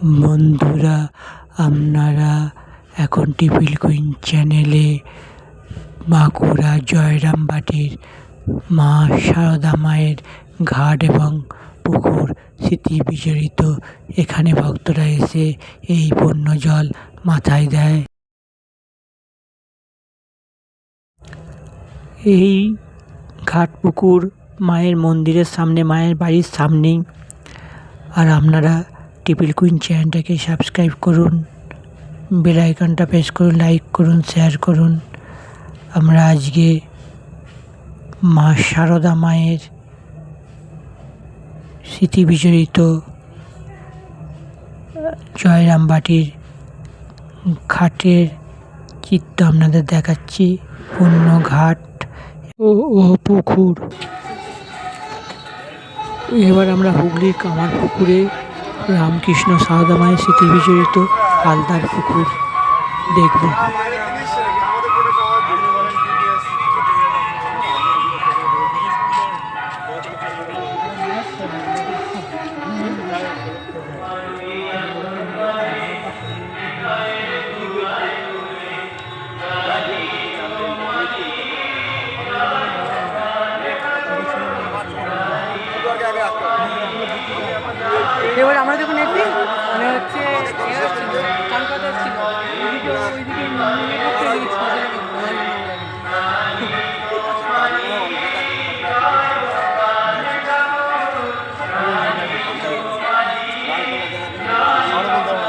বন্ধুরা, আপনারা এখন টিফিল কুইন চ্যানেলে বাঁকুড়া জয়রামবাটির মা সারদা মায়ের ঘাট এবং পুকুর স্মৃতি বিজড়িত এখানে ভক্তরা এসে এই পুণ্য জল মাথায় দেয়। এই ঘাট পুকুর মায়ের মন্দিরের সামনে, মায়ের বাড়ির সামনেই। আর আপনারা টিপিল কুইন চ্যানেলটাকে সাবস্ক্রাইব করুন, বেল আইকনটা প্রেস করুন, লাইক করুন, শেয়ার করুন। আমরা আজকে মা সারদা মায়ের স্মৃতি বিজড়িত জয়রামবাটির ঘাটের চিত্র আপনাদের দেখাচ্ছি পূর্ণ ঘাট ও ও পুকুর। এবার আমরা হুগলির কামার পুকুরে রামকৃষ্ণ সারদা মায়ের স্মৃতি বিজড়িত আলদার পুকুর। দেখব। 아, 바로 본다고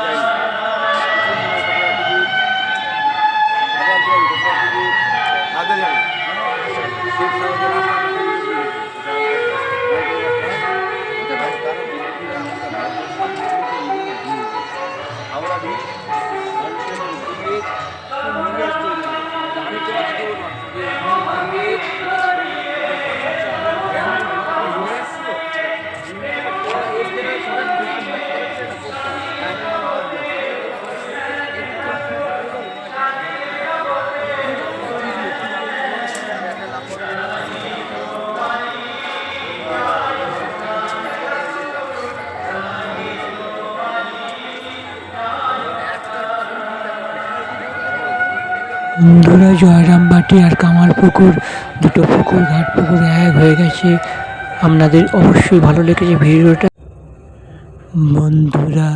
বন্ধুরা, জয়রামবাটি আর কামার পুকুর দুটো পুকুর, ঘাট পুকুর এক হয়ে গেছে। আপনাদের অবশ্যই ভালো লেগেছে ভিডিওটা। বন্ধুরা,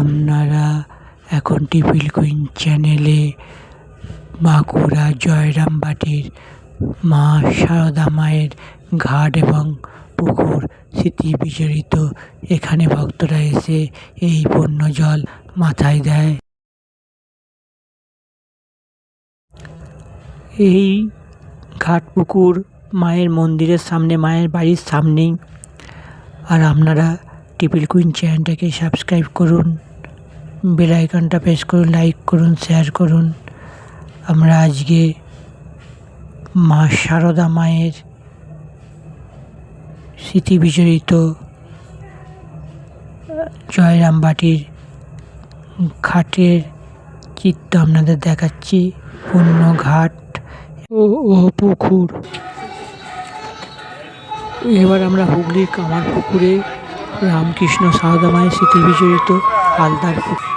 আপনারা এখন টিফিল কুইন চ্যানেলে বাঁকুড়া জয়রামবাটির মা সারদা মায়ের ঘাট এবং পুকুর স্মৃতি বিজড়িত এখানে ভক্তরা এসে এই পুণ্য জল মাথায় দেয়। এই ঘাট পুকুর মায়ের মন্দিরের সামনে, মায়ের বাড়ির সামনেই। আর আপনারা টিপিল কুইন চ্যানেলটাকে সাবস্ক্রাইব করুন, বেল আইকনটা প্রেস করুন, লাইক করুন, শেয়ার করুন। আমরা আজকে মা সারদা মায়ের স্মৃতি বিজড়িত জয়রামবাটির ঘাটের চিত্র আপনাদের দেখাচ্ছি। পূর্ণ ঘাট ও ও, পুকুর। এবার আমরা হুগলির কামার পুকুরে রামকৃষ্ণ সারদা মায়ের স্মৃতি বিজড়িত আলদার পুকুর।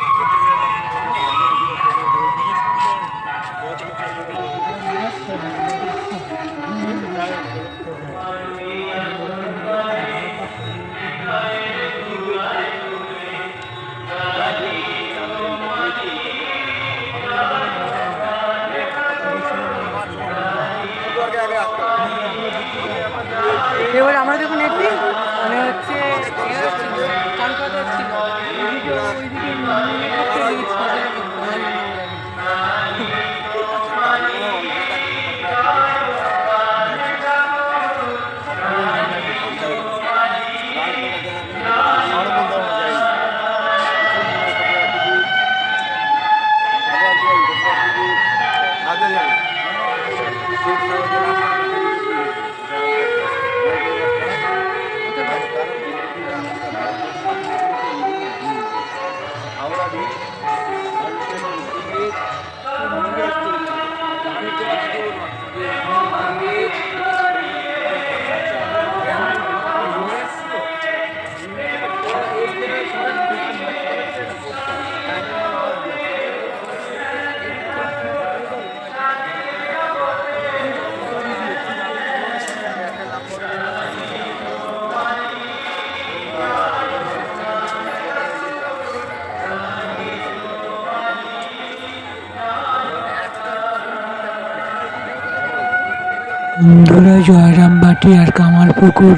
বন্ধুরা, জয়রামবাটি আর কামাল পুকুর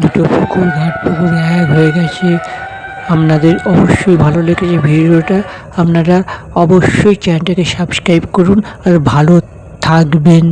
দুটো পুকুর, ঘাট পুকুর এক হয়ে গেছে। আপনাদের অবশ্যই ভালো লেগেছে ভিডিওটা। আপনারা অবশ্যই চ্যানেলটাকে সাবস্ক্রাইব করুন আর ভালো থাকবেন।